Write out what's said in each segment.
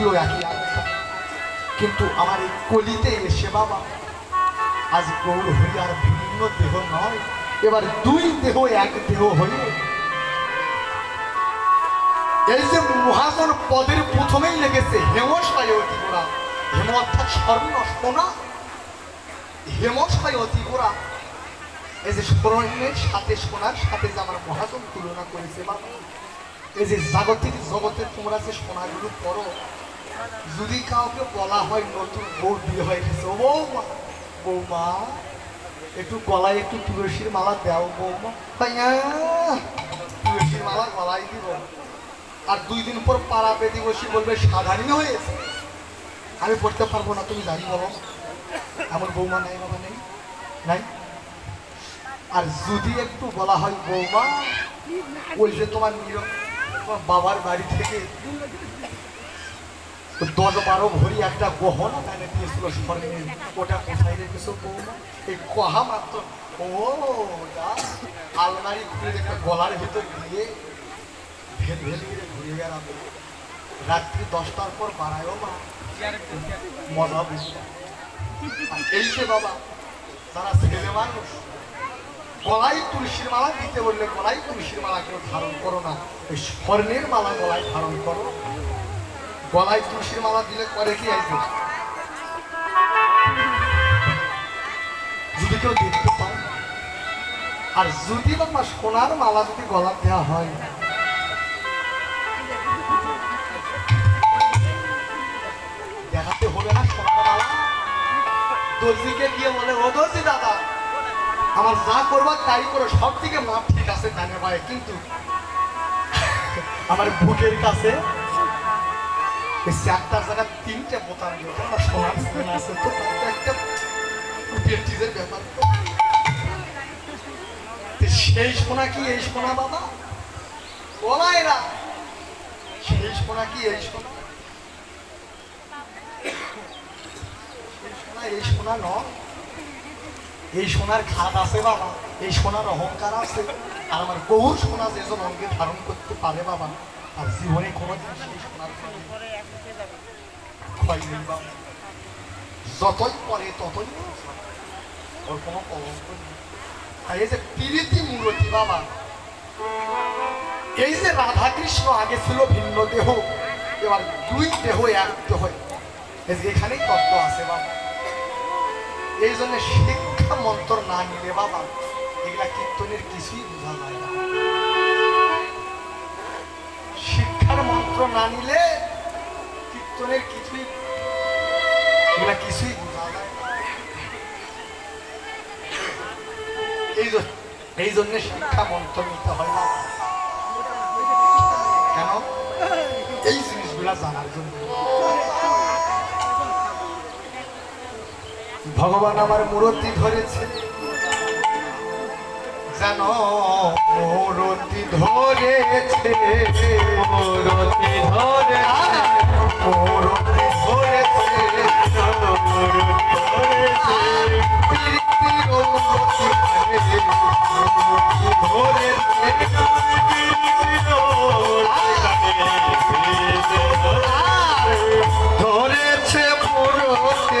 ছিল একই কিন্তু আমার এই কলিতে এসে বাবা, আজ গৌর হরি আর ভিন্ন দেহ নয়, এবার দুই দেহ, এক দেহ হয়ে এই যে মহাজন পদের প্রথমেই লেগেছে হেমশায় অতি গোড়া হেম অর্থাৎ স্বর্ণ সোনা হেমশায় অতি গোড়া এই যে স্মরণের সাথে সোনার সাথে যে আমার মহাজন তুলনা করেছে বাবা, এই যে জাগতিক জগতে তোমরা যে সোনাগুলো করো যদি কাউকে বলা হয় নতুন বউ বিয়ে হয়ে গেছে, ও বৌমা বৌমা, একটু গলায় একটু তুলসীর মালা দাও বৌমা। ভাইয়া তুলসীর মালা গলায় দিব। আর দুই দিন পর পাড়া পেতে বসে বলবে, সাধারণ হয়েছে আমি পড়তে পারব না, তুমি জানি বলো এমন বৌমা নাই, বাবা নেই, নাই। আর যদি একটু বলা হয়, বৌমা, ওই যে তোমার নির- তোমার বাবার বাড়ি থেকে দশ ভরি একটা গহনা কানে দিয়েছিল স্বর্ণের ওটা কোথায় রেখেছো বৌমা? এই কহা মাত্র। আলমারি খুলে একটা গলার ভিতর দিয়ে ভেল করে ঘুরে বেড়াবো। রাত্রি দশটার পর বাড়ায়ও মা। মজা আর এই যে বাবা, যারা ছেলে মানুষ গলায় তুলসীর মালা দিতে বললে গলায় তুলসীর মালা কেউ ধারণ করো না। ওই স্বর্ণের মালা গলায় ধারণ করো। গলায় তুলসীর মালা দিলে করে কি আইছে যদি কেউ দেখতে পায়, আর যদি বাবা সোনার মালা যদি গলা দেওয়া হয়, দেখাতে হবে না সোনার মালা। দর্জিকে গিয়ে বলে, ও দর্জি দাদা, আমার যা করবার তাই করো সব থেকে মাপ ঠিক আছে জানে ভাই, কিন্তু আমার বুকের কাছে চারটার জায়গায় তিনটে বোতাম চেন আছে। তো একটা পেন্টিজের ব্যাপার। সেই সোনা কি এই সোনা, বাবা? বলাই না। সেই সোনা কি এই সোনা? এই সোনা নয় এই সোনার খাদ আছে, বাবা। এই সোনার অহংকার আছে। আর আমার বহু সোনা যেজন অঙ্গে ধারণ করতে পারে, বাবা। জীবনে যতই পরে ততই। ওর কোনো আর এই যে প্রীতি মূরতি, বাবা, এই যে রাধা কৃষ্ণ আগে ছিল ভিন্ন দেহ, এবার দুই দেহ এক দেহ। এখানেই তত্ত্ব আছে, বাবা। এই জন্য শিক্ষা মন্ত্র না নিলে, বাবা, এগুলা কীর্তনের কিছুই বোঝা যায় না। না নিলে কীর্তনের কিছুই এগুলা কিছুই না এই এই জন্য শিক্ষা মন্ত্র নিতে হয় না। কেন? এই জিনিসগুলা জানার জন্য। ভগবান আমার মূরতি ধরেছে। যেন মূরতি ধরেছে। মূরতি ধরে মূরতি ধরেছে। ধরেছে। মূরতি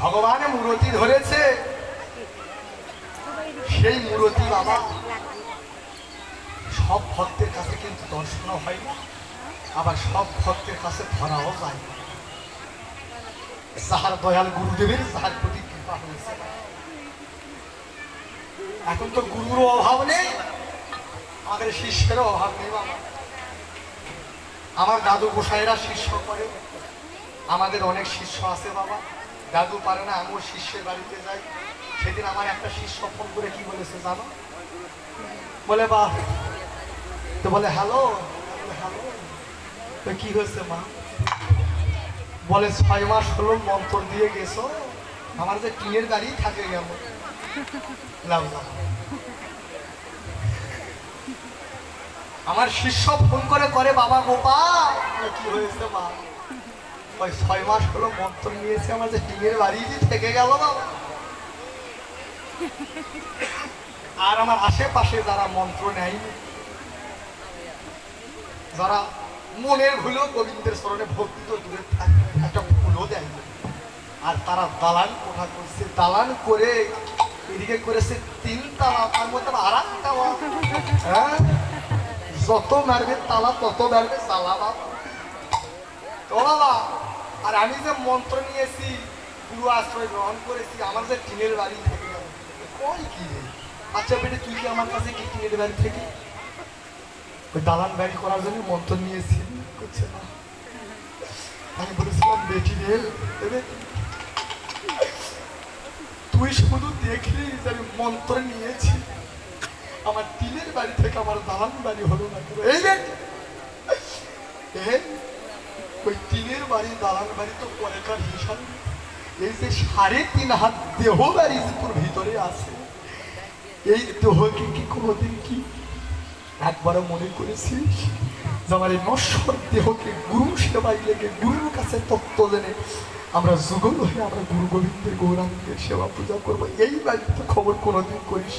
ভগবান মূরতি ধরেছে। সেই মূরতি বাবা সব ভক্তের কাছে কিন্তু দর্শনও হয় না, আবার সব ভক্তের কাছে ধরাও যায় না। যাহার দয়াল গুরুদেবের যাহার প্রতি কৃপা হয়েছে। এখন তো গুরুর অভাব নেই, আমাদের শিষ্যেরও অভাব নেই বাবা। আমার দাদু গোসাইরা শিষ্য করে, আমাদের অনেক শিষ্য আছে বাবা। দাদু পারে না, আমিও শিষ্যের বাড়িতে যাই। সেদিন আমার একটা শিষ্য ফোন করে কি বলেছে জানো? বলে, বা। তো বলে, হ্যালো? হ্যালো। তো কি হয়েছে, মা? বলে, ছয় মাস হলো মন্ত্র দিয়ে গেছো। আমার যে টিনের গাড়ি থাকে গেল লাভ লাভ। আমার শিষ্য ফোন করে করে বাবা গোপাল। কি হয়েছে, মা? ওই ছয় মাস হলো মন্ত্র নিয়েছে, আমার যে টিনের বাড়ি থেকে গেল বাবা আর আমার আশেপাশে যারা মন্ত্র নেয়নি, যারা মনের ভুলেও গোবিন্দের স্মরণে ভক্তি তো দূরে একটা ফুলও দেয় আর তারা দালান কোঠা করছে, দালান করে এদিকে করেছে তিন তালা, তার মধ্যে আর একটা হ্যাঁ? যত মারবে তালা, তত মারবে তালা বাবা বাবা, আর আমি যে মন্ত্র নিয়েছি, গুরু আশ্রয় গ্রহণ করেছি, আমার যে টিনের বাড়ি থেকে কই কি আচ্ছা বেটে, তুই কি আমার কাছে কি টিনের বাড়ি থেকে? ওই দালান বাড়ি করার জন্য মন্ত্র নিয়েছি। করছে না? আমি বলেছিলাম, বেটি রে, এ তুই শুধু দেখলি যে আমি মন্ত্র নিয়েছি। আমার টিনের বাড়ি থেকে আমার দালান বাড়ি হলো না? এই বেটি ওই টিনের বাড়ি, দালান বাড়ি তো পরেকার হিসাব এই যে সাড়ে তিন হাত দেহ বাড়ি তোর ভিতরে আছে, এই দেহকে কি কোনোদিন কি একবারও মনে করেছিস? যে আমার এই নশ্বর দেহকে গুরু সেবাই লেগে, গুরুর কাছে তত্ত্ব জেনে আমরা যুগল হয়ে আমরা গুরু গোবিন্দের গৌরাঙ্গের সেবা পূজা করব। এই বাড়িতে খবর কোনোদিন করিস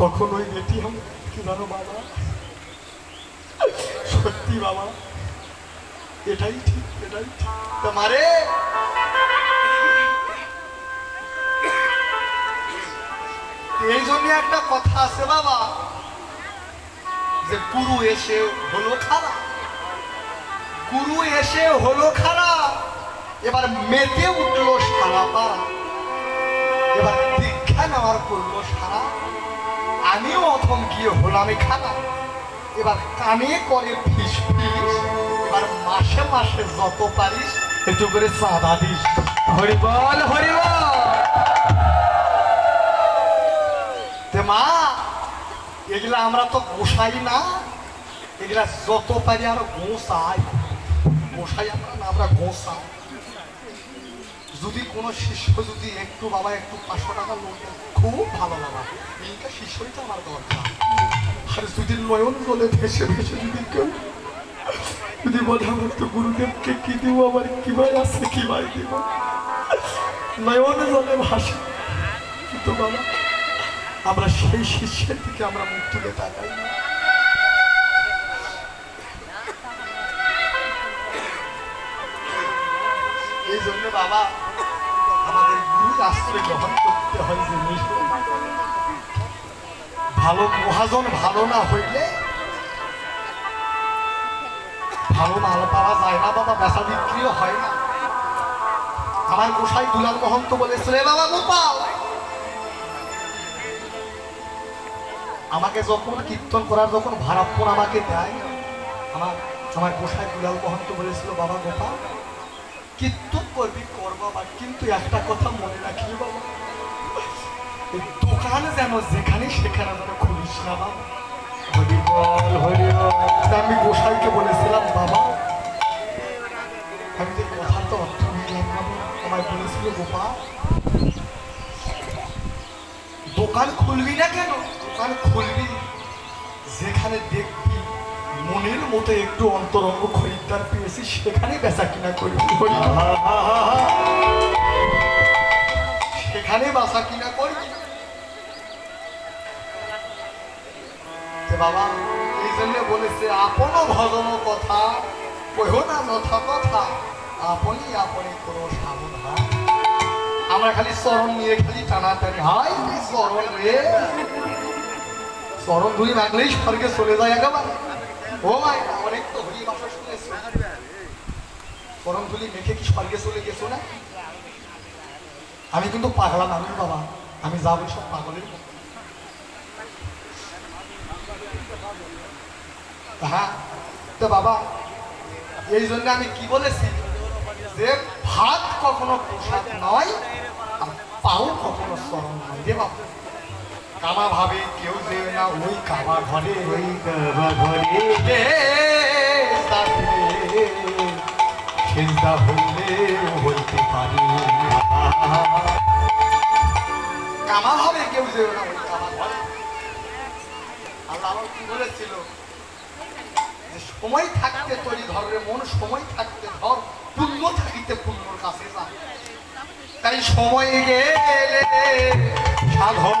তখন ওই বেটি আমি কি জানো বাবা? সত্যি বাবা এটাই ঠিক এটাই ঠিক। তোমারে এই জন্য একটা কথা আছে বাবা, যে গুরু এসে হলো খারাপ। গুরু এসে হলো খারাপ, এবার মেতে উঠল সারা পাড়া এবার দীক্ষা নেওয়ার করল সারা। আমিও অথম গিয়ে হলাম খারাপ। এবার কানে করে ফিস ফিস। এবার মাসে মাসে যত পারিস একটু করে চাঁদা দিস। হরিবল হরিবল তে মা এগুলা আমরা তো গোসাই না। এগুলা যত পারি আমরা গোসাই। গোসাই আমরা না আমরা গোসাই যদি কোনো শিষ্য যদি একটু বাবা একটু পাঁচশো টাকা লোন খুব ভালো বাবা। এইটা শিষ্যইটা আমার দরকার। আর যদি নয়ন জলে ভেসে ভেসে যদি কেউ যদি বলে গুরুদেবকে কি দিব আমার দিব? নয়ন জলে ভাসে। কিন্তু বাবা, আমরা সেই শিষ্যের দিকে আমরা মুখ তুলে তাকাই। এই জন্য বাবা, আমাদের গুরুর আশ্রয় গ্রহণ করতে হয় জিনিস ভালো মহাজন ভালো না হইলে, ভালো মাল পাওয়া যায় না, বাবা, বেচা বিক্রিও হয় না। আমার গোসাই দুলাল মহন্ত বলেছিল বাবা গোপাল, আমাকে যখন কীর্তন করার যখন ভাড়াপ্পন আমাকে দেয়, আমার আমার গোসাই দুলাল মহন্ত বলেছিল, বাবা গোপাল, কীর্তন করবি কর বাবা কিন্তু একটা কথা মনে রাখি বাবা। দোকান যেন যেখানে সেখানে যেন খুলিস না আমি গোসাইকে বলেছিলাম, বাবা, আমি যে কথা তো অর্থ। আমায় বলেছিল গোপাল দোকান খুলবি না কেন? দোকান খুলবি। যেখানে দেখবি মনের মতো একটু অন্তরঙ্গ খরিদ্দার পেয়েছি, সেখানে বেচা কিনা করবি। সেখানে বাসা কিনা করবি? বাবা, এই জন্য বলেছে আপন ভজন কথা কহ না যথা কথা, আপনি আপনি কোনো সাবধান। আমরা খালি চরণ নিয়ে খালি টানাটানি। হাই চরণ রে। চরণ ধুই মাগলেই স্বর্গে চলে যায় একেবারে। ও মাই অনেক তো হরি ভাষা শুনেছি। চরণ ধুলি মেখে কি স্বর্গে চলে গেছো না? আমি কিন্তু পাগলা মানুষ বাবা। আমি যাব সব পাগলের মতো। হ্যাঁ? তো বাবা, এই জন্য আমি কি বলেছি? যে ভাত কখনো প্রসাদ নয়, আর পাও কখনো স্মরণ নয়। রে বাবা, কামা ভাবে কেউ যে না, ওই কামা ঘরে, ওই চিন্তা হইলে হইতে পারি কামা ভাবে কেউ যে না, ওই কামা ঘরে। আল্লাহ কি বলেছিল? যে সময় থাকতে তৈরি ধরে মন, সময় থাকতে ধর, পুণ্য থাকিতে পুণ্যর কাছে যা। তাই সময় গেলে সাধন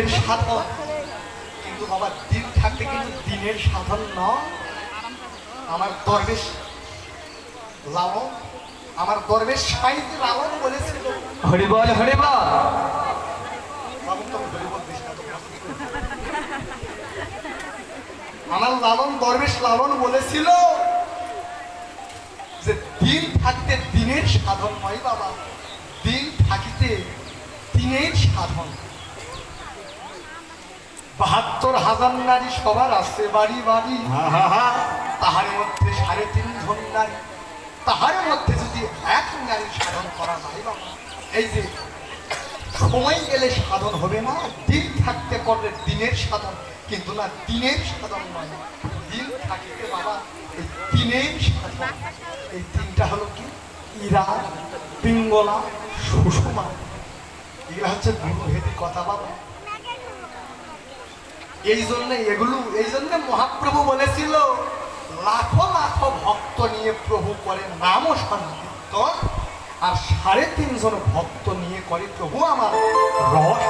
দিনের সাধন। কিন্তু বাবা দিন থাকতে কিন্তু দিনের সাধন নয়। আমার দরবেশ লালন আমার দরবেশ সাহিত্য লালন বলেছিল। হরি বল হরি বল। বাবু তো হরি বলতিস না, তো কষ্ট করে। আমার লালন দরবেশ লালন বলেছিল যে দিন থাকতে দিনের সাধন নয় বাবা। দিন থাকিতে দিনের সাধন। বাহাত্তর হাজার নারী সবার আছে বাড়ি বাড়ি। তাহার মধ্যে সাড়ে তিন জন নারী। তাহার মধ্যে যদি এক নারী সাধন করা যায় বাবা এই যে সময় গেলে সাধন হবে না দিন থাকতে করলে দিনের সাধন কিন্তু না দিনের সাধন নয়। দিন থাকিতে বাবা এই দিনের সাধন এই দিনটা হলো কি? ইরা পিঙ্গলা সুষমা। এগুলা হচ্ছে গুরুভেদী কথা বাবা। এই জন্য এগুলো এই জন্য মহাপ্রভু বলেছিল, লাখো লাখো ভক্ত নিয়ে প্রভু করে নাম ও সংকীর্তন, আর সাড়ে তিনজন ভক্ত নিয়ে করে প্রভু আমার রস।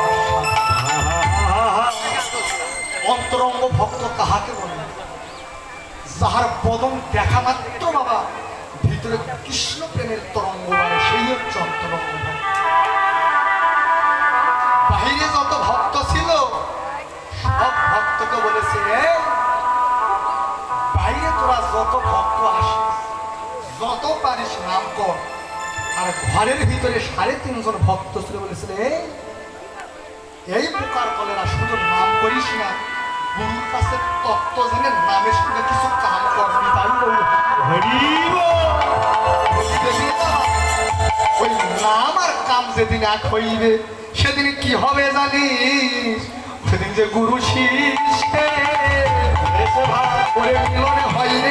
অন্তরঙ্গ ভক্ত কাহাকে বলে যাহার পদম দেখা মাত্র বাবা, ভিতরে কৃষ্ণ প্রেমের তরঙ্গ সেই হচ্ছে অন্তরঙ্গ যত পারিস নাম কর। আর ঘরের ভিতরে সাড়ে তিনজন ভক্ত ছিল বলেছিল "এই, প্রকার কলেরা শুধু নাম করিস না। গুরুর কাছে তত্ত্ব জেনে নামের সঙ্গে কিছু কাম করবি তাই ওই নাম আর কাম যেদিন এক হইবে সেদিন কি হবে জানিস? সেদিন যে গুরু মিলনে হয় রে।